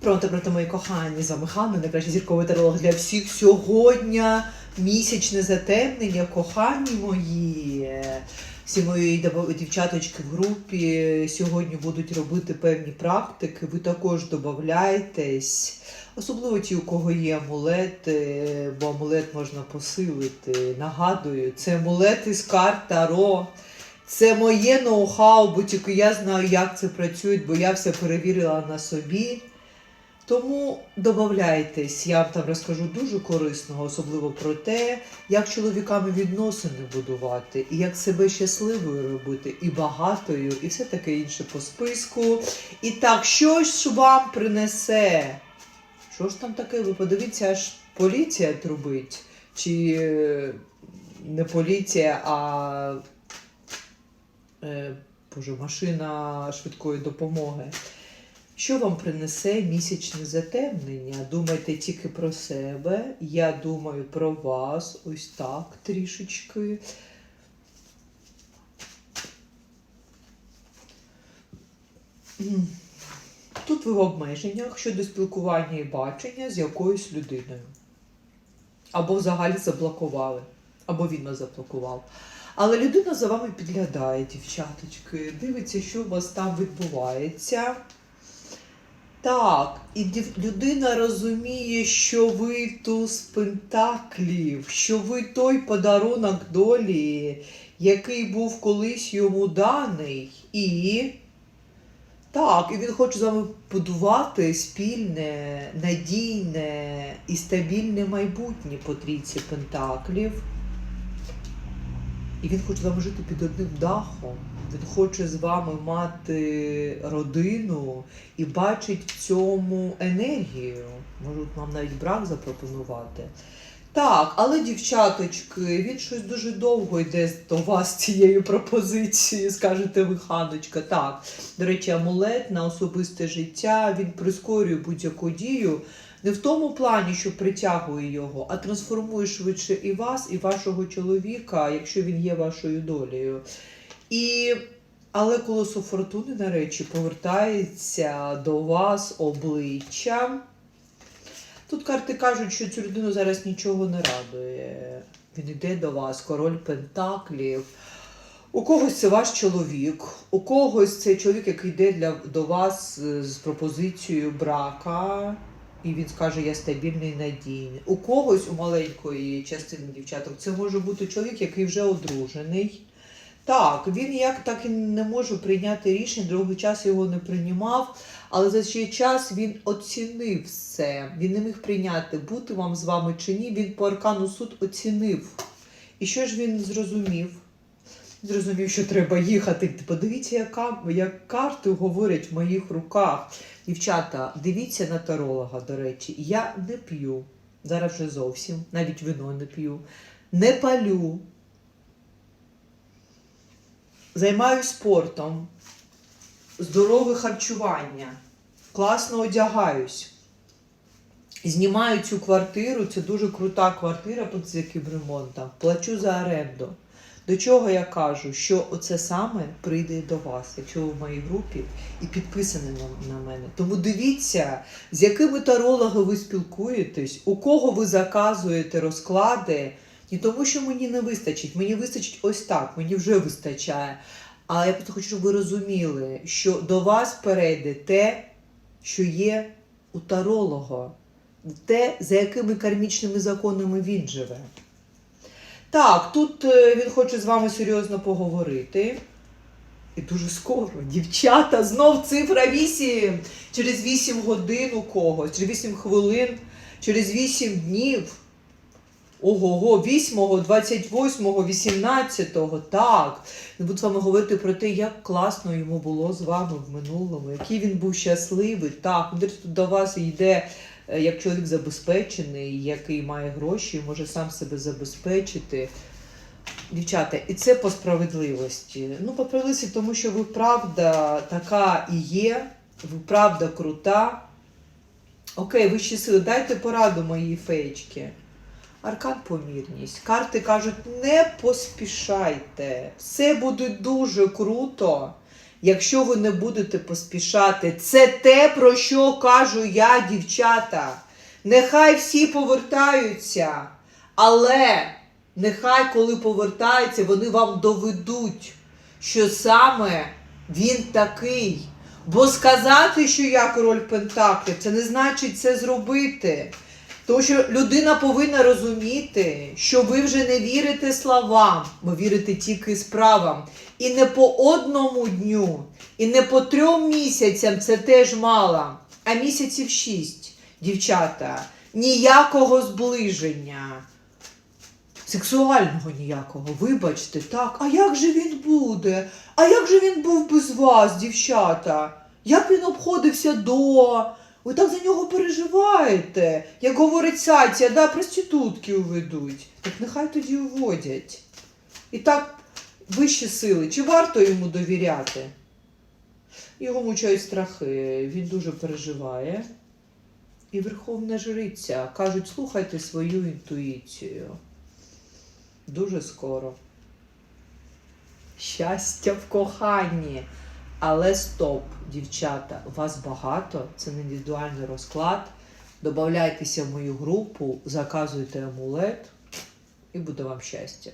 Пронто, проти мої кохані, з вами Ханна, найкращий зірковий таролог для всіх. Сьогодні місячне затемнення, кохані мої. Всі мої дівчаточки в групі сьогодні будуть робити певні практики. Ви також додавайтесь. Особливо ті, у кого є амулети, бо амулет можна посилити. Нагадую, це амулет із карт Таро. Це моє ноу-хау, бо тільки я знаю, як це працює, бо я все перевірила на собі. Тому додавайтесь, я вам там розкажу дуже корисного, особливо про те, як чоловіками відносини будувати, і як себе щасливою робити, і багатою, і все таке інше по списку. І так, що ж вам принесе? Що ж там таке? Ви подивіться, аж поліція трубить. Чи е, не поліція, а е, боже, машина швидкої допомоги. Що вам принесе місячне затемнення? Думайте тільки про себе. Я думаю про вас. Ось так трішечки. Тут ви в обмеженнях щодо спілкування і бачення з якоюсь людиною. Або взагалі заблокували, або він вас заблокував. Але людина за вами підглядає, дівчаточки, дивиться, що у вас там відбувається. Так, і людина розуміє, що ви туз пентаклів, що ви той подарунок долі, який був колись йому даний. І так, і він хоче з вами будувати спільне, надійне і стабільне майбутнє по трійці пентаклів. І він хоче з вами жити під одним дахом. Він хоче з вами мати родину і бачить в цьому енергію. Можуть вам навіть брак запропонувати. Так, але, дівчаточки, він щось дуже довго йде до вас з цією пропозицією, скажете ви, ханочка. Так, до речі, амулет на особисте життя він прискорює будь-яку дію. Не в тому плані, що притягує його, а трансформує швидше і вас, і вашого чоловіка, якщо він є вашою долею. І, але колесо фортуни, на речі, повертається до вас обличчям. Тут карти кажуть, що цю людину зараз нічого не радує. Він йде до вас, король Пентаклів. У когось це ваш чоловік, у когось це чоловік, який йде для, до вас з пропозицією брака, і він скаже, я стабільний надійний. У когось, у маленької частини дівчаток, це може бути чоловік, який вже одружений. Так, він як так і не може прийняти рішення, довгий час його не приймав, але за цей час він оцінив все. Він не міг прийняти, бути вам з вами чи ні. Він по аркану суд оцінив. І що ж він зрозумів? Зрозумів, що треба їхати. Подивіться, яка, як карти говорять в моїх руках. Дівчата, дивіться на таролога, до речі. Я не п'ю. Зараз вже зовсім, навіть вино не п'ю. Не палю. Займаюсь спортом, здорове харчування, класно одягаюсь. Знімаю цю квартиру, це дуже крута квартира під яким ремонтом. Плачу за оренду. До чого я кажу, що оце саме прийде до вас, якщо ви в моїй групі і підписані на, мене. Тому дивіться, з якими тарологами ви спілкуєтесь, у кого ви заказуєте розклади. Не тому, що мені не вистачить, мені вистачить ось так, мені вже вистачає. Але я просто хочу, щоб ви розуміли, що до вас перейде те, що є у таролога, те, за якими кармічними законами він живе. Так, тут е, він хоче з вами серйозно поговорити. І дуже скоро. Дівчата, знов цифра 8. Через 8 годин у когось, через 8 хвилин, через 8 днів. Ого, 8, 28, 18, так. Він буде з вами говорити про те, як класно йому було з вами в минулому, який він був щасливий. Так, тут до вас йде як чоловік забезпечений, який має гроші, може сам себе забезпечити. Дівчата, і це по справедливості. Ну, по справедливості, тому що ви правда така і є, ви правда крута. Окей, вищі сили, дайте пораду моїй феєчки. Аркан помірність. Карти кажуть, не поспішайте. Все буде дуже круто, якщо ви не будете поспішати, це те, про що кажу я, дівчата. Нехай всі повертаються, але нехай, коли повертаються, вони вам доведуть, що саме він такий. Бо сказати, що я король Пентаклів, це не значить це зробити. Тому що людина повинна розуміти, що ви вже не вірите словам, ви вірите тільки справам. І не по одному дню, і не по трьом місяцям це теж мало, а місяців шість, дівчата, ніякого зближення. Сексуального ніякого, вибачте, так. А як же він буде? А як же він був без вас, дівчата? Як він обходився до? Ви так за нього переживаєте. Як говорить Сатія, да, проститутки уведуть. Так нехай тоді уводять. І так вищі сили. Чи варто йому довіряти? Його мучають страхи, він дуже переживає. І Верховна Жриця кажуть, слухайте свою інтуїцію. Дуже скоро. Щастя в коханні. Але стоп, дівчата, вас багато, це не індивідуальний розклад. Добавляйтеся в мою групу, заказуйте амулет і буде вам щастя.